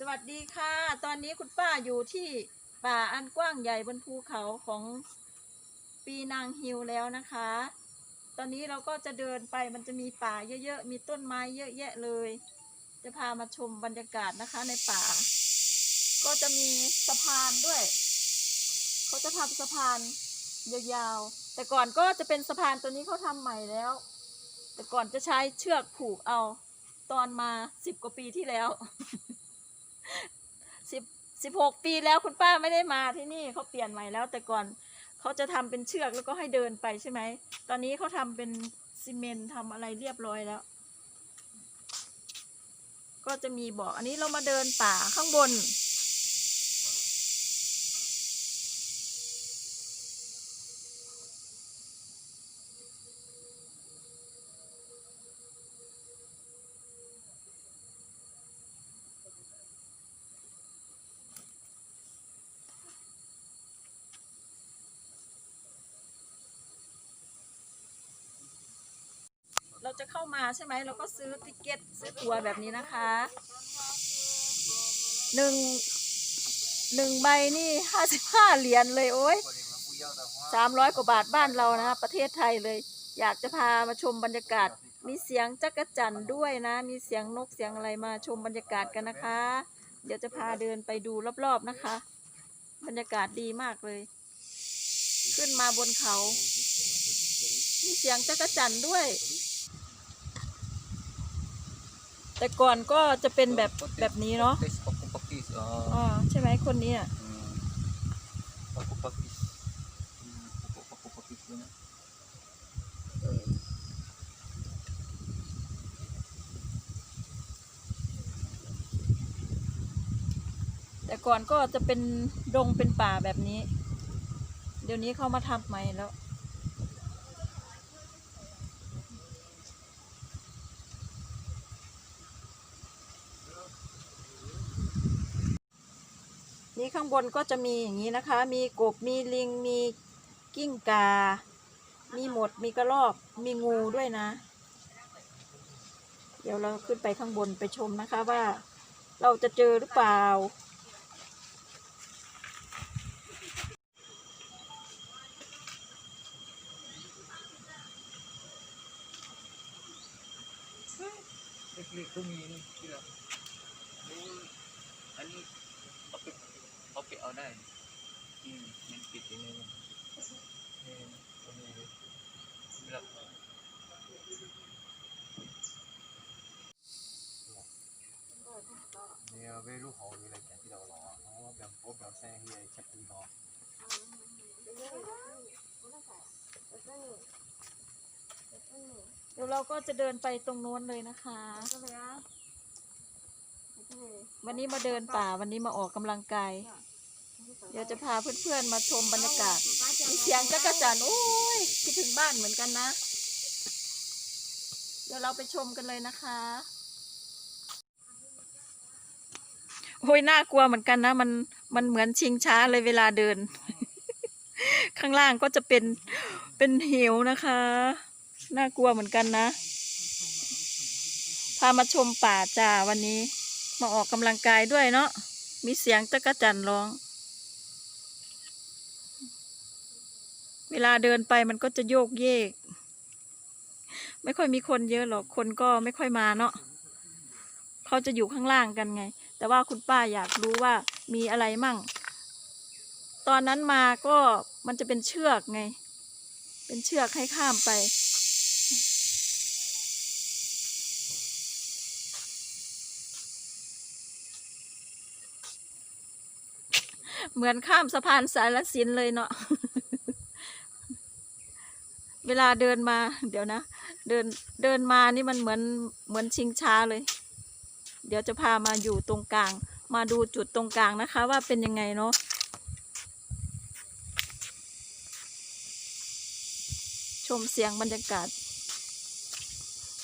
สวัสดีค่ะ ตอนนี้คุณป้าอยู่ที่ป่าอันกว้างใหญ่บนภูเขาของปีนางฮิวแล้วนะคะ ตอนนี้เราก็จะเดินไปมันจะมีป่าเยอะๆ มีต้นไม้เยอะแยะเลย จะพามาชมบรรยากาศนะคะในป่า ก็จะมีสะพานด้วย เขาจะทำสะพานยาวๆ แต่ก่อนก็จะเป็นสะพานตัวนี้เขาทำใหม่แล้ว แต่ก่อนจะใช้เชือกผูกเอา ตอนมาสิบกว่าปีที่แล้ว สิบสิบหกปีแล้วคุณป้าไม่ได้มาที่นี่เขาเปลี่ยนใหม่แล้ว แต่ก่อนเขาจะทำเป็นเชือกแล้วก็ให้เดินไปใช่ไหม ตอนนี้เขาทำเป็นซีเมนต์ทำอะไรเรียบร้อยแล้ว ก็จะมีบอกอันนี้เรามาเดินป่าข้างบน เราจะเข้ามาใช่ไหมเราก็ซื้อติเกตซื้อตั๋วแบบนี้นะคะหนึ่งหนึ่งใบนี่ห้าสิบห้าเหรียญเลยโอ้ยสามร้อยกว่าบาทบ้านเรานะคะประเทศไทยเลย อยากจะพามาชมบรรยากาศ มีเสียงจักรจั่นด้วยนะ มีเสียงนกเสียงอะไรมาชมบรรยากาศกันนะคะ เดี๋ยวจะพาเดินไปดูรอบๆนะคะ บรรยากาศดีมากเลย ขึ้นมาบนเขา มีเสียงจักรจั่นด้วย แต่ก่อนก็จะเป็นแบบแบบนี้เนาะ Tes pakupakis. Oh. อ๋อใช่ไหมคนนี้อะ Hmm. Pakupakis. Hmm, pakupakis ko na. แต่ก่อนก็จะเป็นดงเป็นป่าแบบนี้ เดี๋ยวนี้เขามาทำใหม่แล้ว นี่ข้างบนก็จะมีอย่างนี้นะคะ มีกบ มีลิง มีกิ้งกา มีหมด มีกระรอก มีงูด้วยนะ เดี๋ยวเราขึ้นไปข้างบนไปชมนะคะว่า เราจะเจอหรือเปล่า Quickly, tumingin. Sila. Ano? Papi, papi, oh, na. Hmm, yung pit ini. Hmm, tumingin. Sila. เนี่ยเวลูเขามีอะไรแก่ที่เรารอเพราะว่าแบบโป๊บแบบแซ่ที่ไอ้แคปตูนอเดี๋ยวเราก็จะเดินไปตรงโน้นเลยนะคะวันนี้มาเดินป่าวันนี้มาออกกำลังกาย เดี๋ยวจะพาเพื่อนๆมาชมบรรยากาศมีเสียงจักรจันโอ้ยคิดถึงบ้านเหมือนกันนะ เดี๋ยวเราไปชมกันเลยนะคะโอ้ยน่ากลัวเหมือนกันนะ มันมันเหมือนชิงช้าเลยเวลาเดิน ข้างล่างก็จะเป็นเป็นเหวนะคะ น่ากลัวเหมือนกันนะ พามาชมป่าจ้าวันนี้ มาออกกำลังกายด้วยเนาะมีเสียงจักรจันร้อง เวลาเดินไปมันก็จะโยกเยก ไม่ค่อยมีคนเยอะหรอก คนก็ไม่ค่อยมาเนาะเขาจะอยู่ข้างล่างกันไง แต่ว่าคุณป้าอยากรู้ว่ามีอะไรมั่ง ตอนนั้นมาก็มันจะเป็นเชือกไง เป็นเชือกให้ข้ามไปเหมือนข้ามสะพานสารสินเลยเนาะ เวลาเดินมา เดี๋ยวนะ เดินเดินมานี่มันเหมือนเหมือนชิงช้าเลย เดี๋ยวจะพามาอยู่ตรงกลาง มาดูจุดตรงกลางนะคะ ว่าเป็นยังไงเนาะชมเสียงบรรยากาศ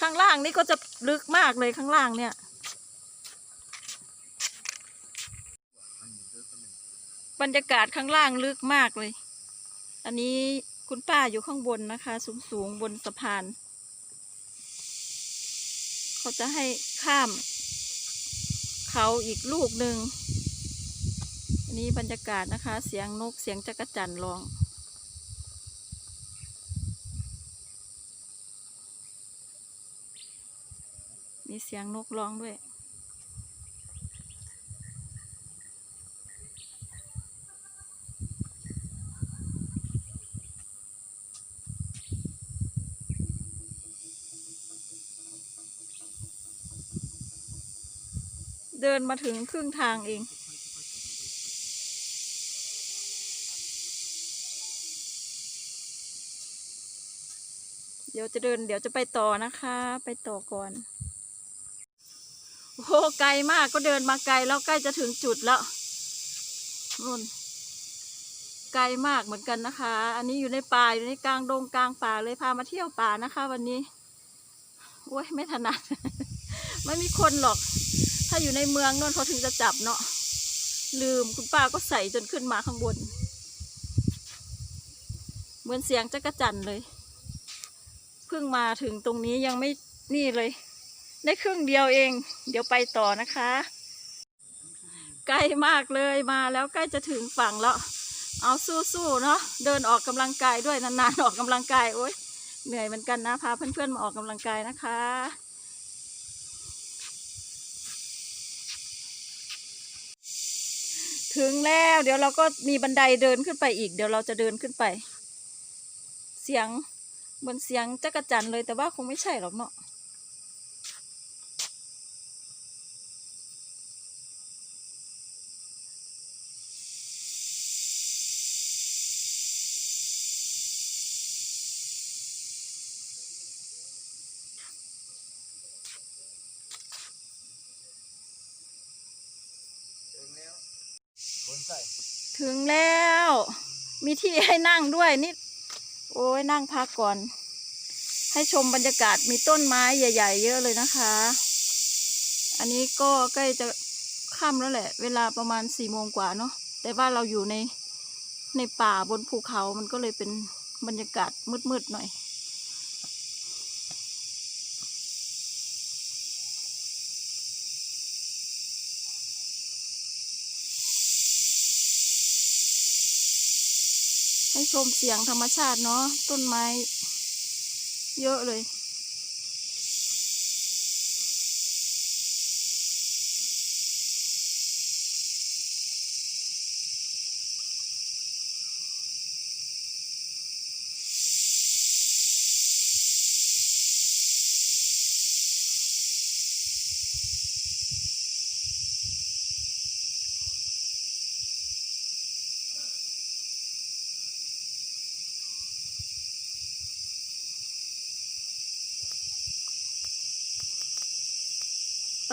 ข้างล่างนี่ก็จะลึกมากเลยข้างล่างเนี่ย บรรยากาศข้างล่างลึกมากเลย อันนี้ คุณป้าอยู่ข้างบนนะคะ สูงสูงบนสะพาน เขาจะให้ข้าม เขาอีกลูกหนึ่งนนี้บรรยากาศนะคะ เสียงนกเสียงจักรจั่นร้องมีเสียงนกร้องด้วย เดินมาถึงครึ่งทางเอง เดี๋ยวจะเดินเดี๋ยวจะไปต่อนะคะ ไปต่อก่อน โอ้โหไกลมากก็เดินมาไกลแล้วใกล้จะถึงจุดแล้วนู่นไกลมากเหมือนกันนะคะ อันนี้อยู่ในป่าอยู่ในกลางดงกลางป่าเลยพามาเที่ยวป่านะคะ วันนี้โอ้ยไม่ถนัด ไม่มีคนหรอก ถ้าอยู่ในเมืองนนเขาถึงจะจับเนาะลืมคุณป้าก็ใส่จนขึ้นมาข้างบน เหมือนเสียงจักรจันเลย เพิ่งมาถึงตรงนี้ยังไม่นี่เลย ได้ครึ่งเดียวเอง เดี๋ยวไปต่อนะคะ ใกล้มากเลยมาแล้วใกล้จะถึงฝั่งแล้ว เอาสู้ๆเนาะเดินออกกำลังกายด้วยนานๆออกกำลังกายโอ้ยเหนื่อยเหมือนกันนะพาเพื่อนๆมาออกกำลังกายนะคะ ถึงแล้ว เดี๋ยวเราก็มีบันไดเดินขึ้นไปอีก เดี๋ยวเราจะเดินขึ้นไป เสียงบนเสียงจักรจันเลยแต่ว่าคงไม่ใช่หรอกเนาะ ถึงแล้วคนใส่ ถึงแล้ว มีที่ให้นั่งด้วยนิดโอ้ยนั่งพักก่อน ให้ชมบรรยากาศมีต้นไม้ใหญ่ ๆ เยอะเลยนะคะ อันนี้ก็ใกล้จะค่ำแล้วแหละ เวลาประมาณสี่โมงกว่าเนาะแต่ว่าเราอยู่ในในป่าบนภูเขามันก็เลยเป็นบรรยากาศมืดๆหน่อย ให้ชมเสียงธรรมชาติเนาะต้นไม้ เยอะเลย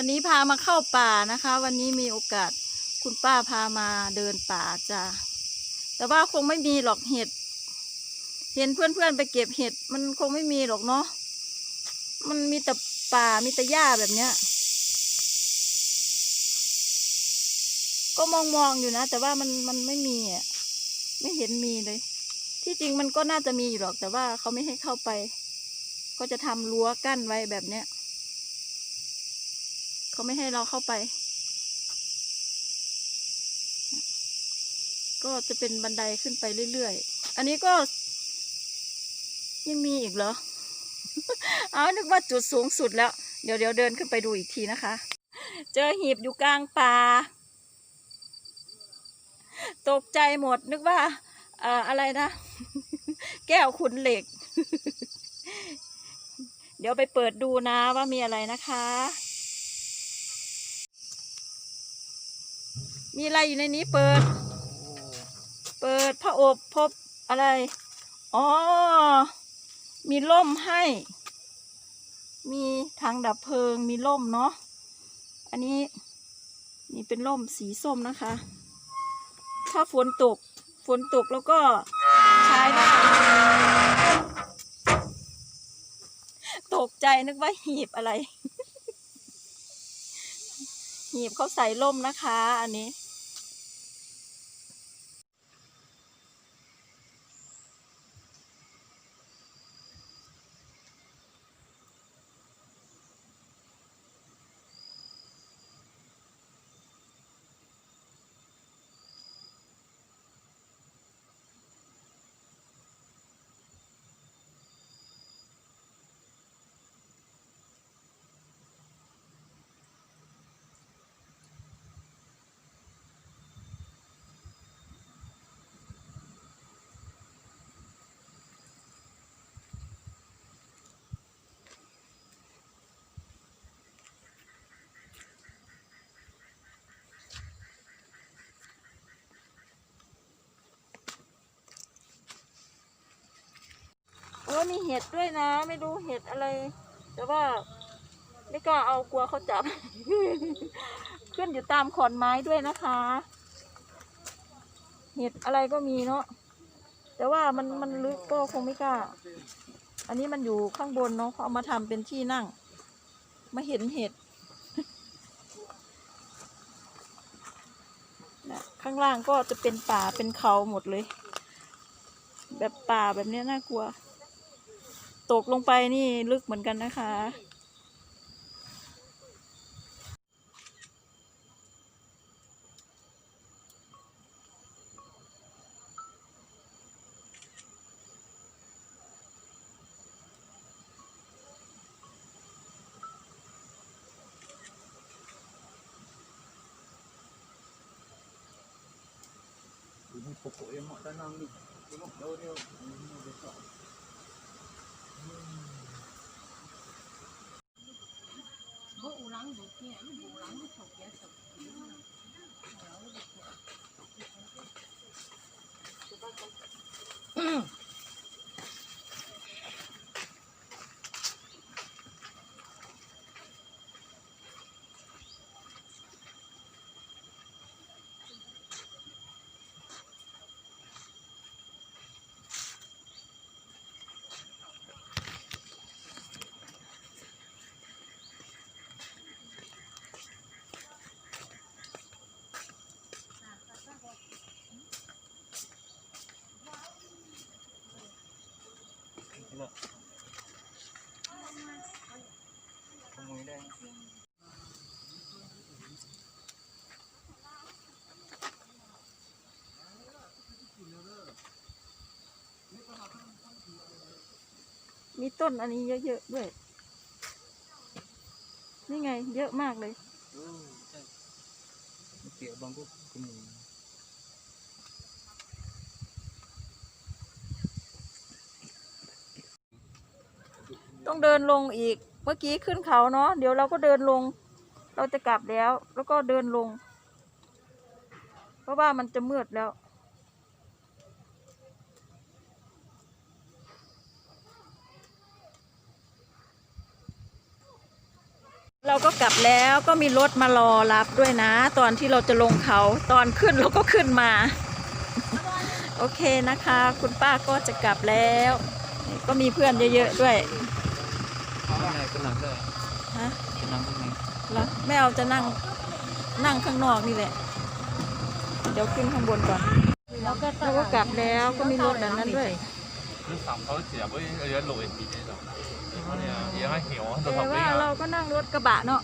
วันนี้พามาเข้าป่านะคะ วันนี้มีโอกาสคุณป้าพามาเดินป่าจ้ะแต่ว่าคงไม่มีหรอกเห็ด เห็นเพื่อนๆไปเก็บเห็ด มันคงไม่มีหรอกเนาะมันมีแต่ป่ามีแต่หญ้าแบบเนี้ย ก็มองๆอยู่นะ แต่ว่ามันมันไม่มีอะไม่เห็นมีเลย ที่จริงมันก็น่าจะมีอยู่หรอก แต่ว่าเขาไม่ให้เข้าไป ก็จะทำรั้วกั้นไว้แบบเนี้ย เขาไม่ให้เราเข้าไป ก็จะเป็นบันไดขึ้นไปเรื่อยๆ อันนี้ก็ ยังมีอีกเหรอ เอานึกว่าจุดสูงสุดแล้ว เดี๋ยวเดี๋ยวเดินขึ้นไปดูอีกทีนะคะ เจอหีบอยู่กลางป่า ตกใจหมดนึกว่าเอ่ออะไรนะ แก้วขุนเหล็ก เดี๋ยวไปเปิดดูนะว่ามีอะไรนะคะ มีอะไรอยู่ในนี้เปิด เปิดพระอบพบอะไร อ๋อ มีล่มให้ มีถังดับเพลิง มีล่มเนาะ อันนี้นี่เป็นล่มสีส้มนะคะ ถ้าฝนตก ฝนตกแล้วก็ใช้ได้ตกใจนึกว่าหีบอะไร หีบเขาใส่ล่มนะคะ อันนี้ ว่ามีเห็ดด้วยนะ ไม่รู้เห็ดอะไร แต่ว่าไม่กล้าเอากลัวเขาจับ ขึ้นอยู่ตามขอนไม้ด้วยนะคะ เห็ดอะไรก็มีเนาะแต่ว่ามันมันลึกก็คงไม่กล้า อันนี้มันอยู่ข้างบนเนาะเขาเอามาทำเป็นที่นั่ง มาเห็นเห็ดนะข้างล่างก็จะเป็นป่าเป็นเขาหมดเลย แบบป่าแบบนี้น่ากลัว ตกลงไปนี่ลึกเหมือนกันนะคะ Ini pokok yang mak tanam ni. Tengok daun dia. Ini besar. 뭐우랑우기야이거우랑우족 이. เนขโมยได้มีต้นอันนี้เยอะๆด้วย นี่ไง เยอะมากเลยเกี่ยวบางกขโมย ต้องเดินลงอีก เมื่อกี้ขึ้นเขาเนาะ เดี๋ยวเราก็เดินลง เราจะกลับแล้ว แล้วก็เดินลง เพราะว่ามันจะมืดแล้ว เราก็กลับแล้วก็มีรถมารอรับด้วยนะ ตอนที่เราจะลงเขา ตอนขึ้นเราก็ขึ้นมา โอเคนะคะ คุณป้าก็จะกลับแล้ว ก็มีเพื่อนเยอะๆด้วย ข้างในก็นั่งได้ ฮะ นั่งข้างใน แล้ว ไม่เอาจะนั่งนั่งข้างนอกนี่แหละ เดี๋ยวขึ้นข้างบนก่อนแล้วก็กลับแล้วก็มีรถแบบนั้นด้วยรถสามเขาเสียไปอะไรไหลไปแต่ว่าเราก็นั่งรถกระบะเนาะ